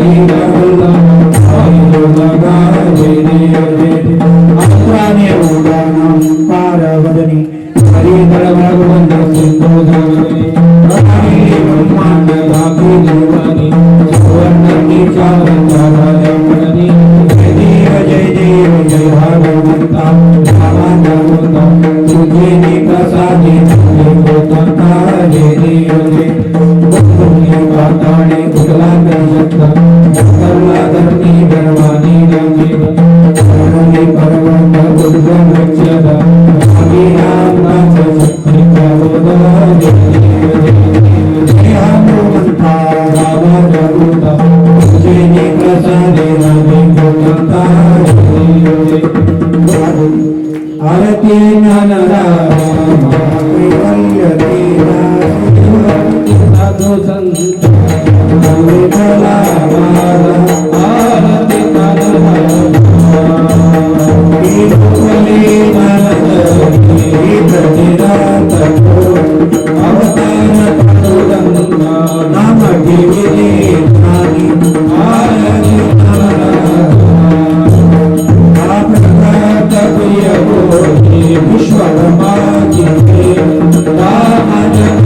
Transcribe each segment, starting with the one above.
ஆயுதம் ஆயுதம் सर्वाचिते रामजनागवने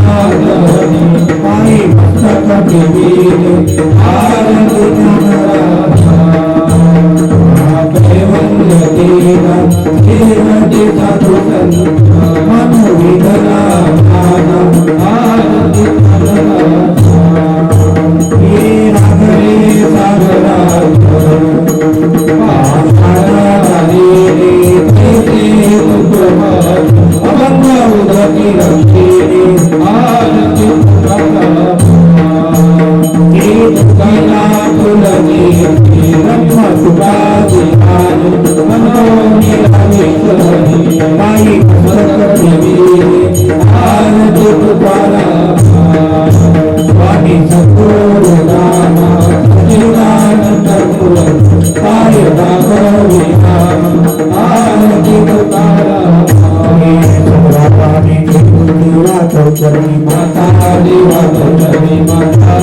सरस्वती माता देवा धनवी माता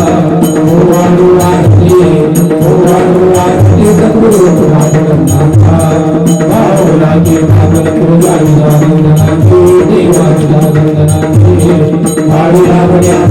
भोवानु आरती भोवानु आरती सकृत भागवत माता भावना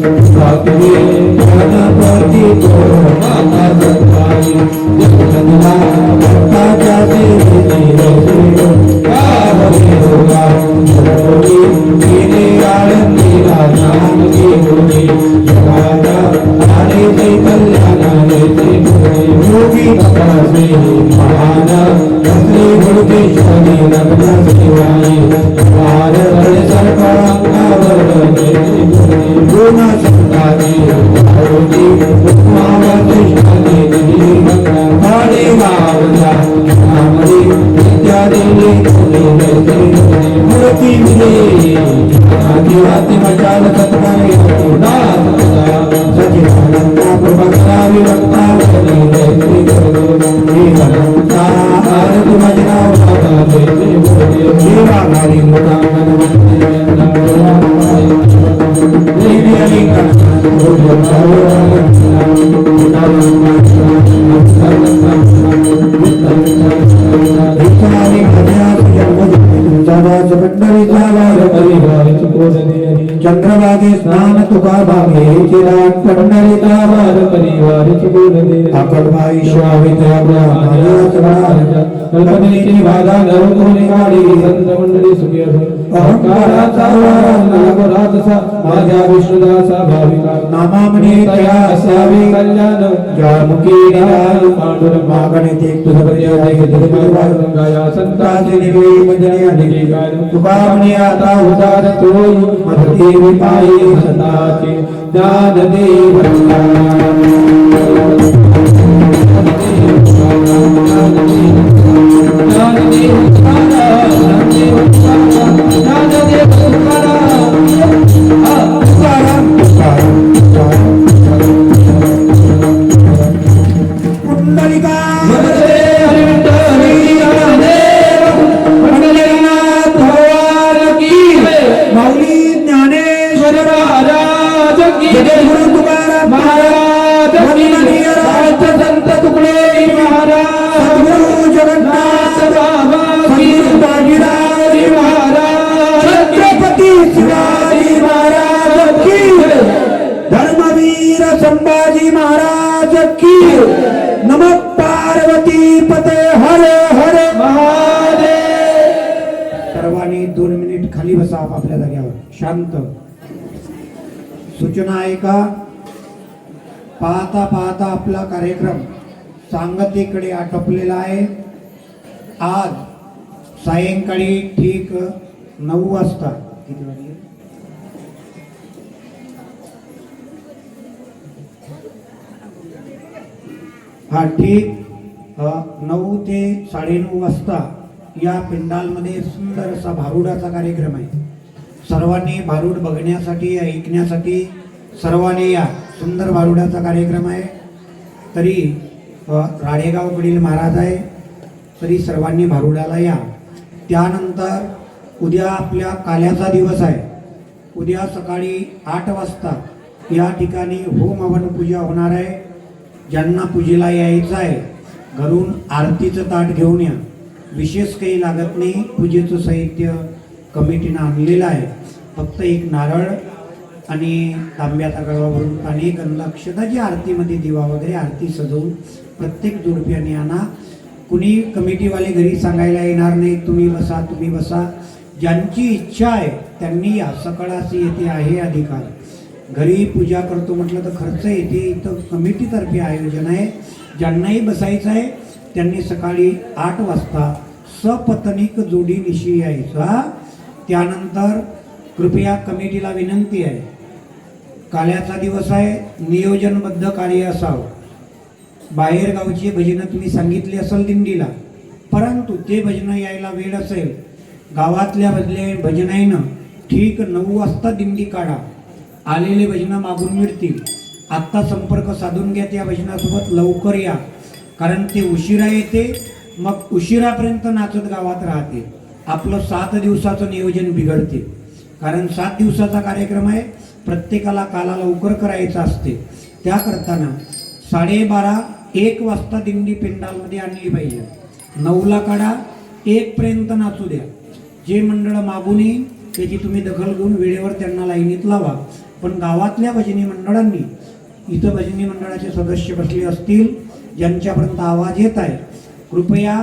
Sagre, Sagre, Sagre, Sagre, Sagre, जाना अपने गुरु के चले रखना सेवाएँ हमार बल सरकार अवर गुना सरकारी हमारी मावा कृष्णाने दिली हमारे मावजा हमारी विद्या देने चले रहते मूर्ति मिले आदि आदि मचाल कर चंद्रभागे स्नान तुका भागे चिराग पंढरीचा वार परिवारिची बोलदे अकलबाई श्रावित कल्पनेची बाधा नरकोणी काढी संत मंडळी सुखी असो अहंकाराचा नागराजसा माझ्या विष्णुदासा भाविका. नामामने तया असावी. कल्याण ज्यामुखी निराल पांडुरंग. मागणे ते तुझ पर्याय गंगाया संताचे निवे मंजने अनेके गाय तुका म्हणे आता उदार तोय मदती विपाई सताचे ज्ञान देव नम पार्वती पते हर हर महादेव। सर्वांनी दोन मिनिट खाली बसा आपल्या जाग्यावर शांत. सूचना आहे का पाहता पाहता आपला कार्यक्रम सांगतेकडे आटोपलेला आहे. आज सायंकाळी ठीक नऊ वाजता. किती वाजता? हा ठीक नऊ ते साडेनऊ वाजता या पिंडालमध्ये सुंदर असा भारुडाचा कार्यक्रम आहे. सर्वांनी भारूड बघण्यासाठी ऐकण्यासाठी सर्वांनी या सुंदर भारुडाचा कार्यक्रम आहे. तरी अ, राडेगावकडील महाराज आहे तरी सर्वांनी भारुडाला या. त्यानंतर उद्या आपल्या काल्याचा दिवस आहे. उद्या सकाळी आठ वाजता या ठिकाणी होम हवन पूजा होणार आहे. ज्यांना पूजेला यायचं आहे घरून आरतीचं ताट घेऊन या. विशेष काही लागत नाही पूजेचं साहित्य कमिटीनं आणलेलं आहे. फक्त एक नारळ आणि तांब्याचा गळवावरून पाणी गंध अक्षताची आरतीमध्ये दिवा वगैरे आरती सजवून प्रत्येक जोडप्याने आणा कुणी कमिटीवाले घरी सांगायला येणार नाही तुम्ही बसा तुम्ही बसा. ज्यांची इच्छा आहे त्यांनी या सकाळाची येथे आहे अधिकार. घरी पूजा करतो म्हटलं तर खर्च येते. इथं कमिटीतर्फे आयोजन आहे. ज्यांनाही बसायचं आहे त्यांनी सकाळी आठ वाजता सपत्नीक जोडीनिशी यायचं त्यानंतर कृपया कमिटीला विनंती आहे. काल्याचा दिवस आहे नियोजनबद्ध कार्य असावं. बाहेरगावची भजनं तुम्ही सांगितली असेल दिंडीला परंतु ते भजनं यायला वेळ असेल. गावातल्या भजले भजनाईनं ठीक नऊ वाजता दिंडी काढा. आलेले भजनं मागून मिळतील. आत्ता संपर्क साधून घ्या त्या भजनासोबत लवकर या. कारण ते उशिरा येते मग उशिरापर्यंत नाचत गावात राहते. आपलं सात दिवसाचं नियोजन बिघडते. कारण सात दिवसाचा कार्यक्रम आहे प्रत्येकाला काला लवकर करायचा असते. त्या करताना साडेबारा एक वाजता दिंडी पेंडालमध्ये आणली पाहिजे. नऊला काढा एकपर्यंत नाचू द्या. जे मंडळ मागून येईल त्याची तुम्ही दखल घेऊन वेळेवर त्यांना लाईनीत लावा. पण गावातल्या भजनी मंडळांनी इथं भजनी मंडळाचे सदस्य बसले असतील ज्यांच्यापर्यंत आवाज येत आहे कृपया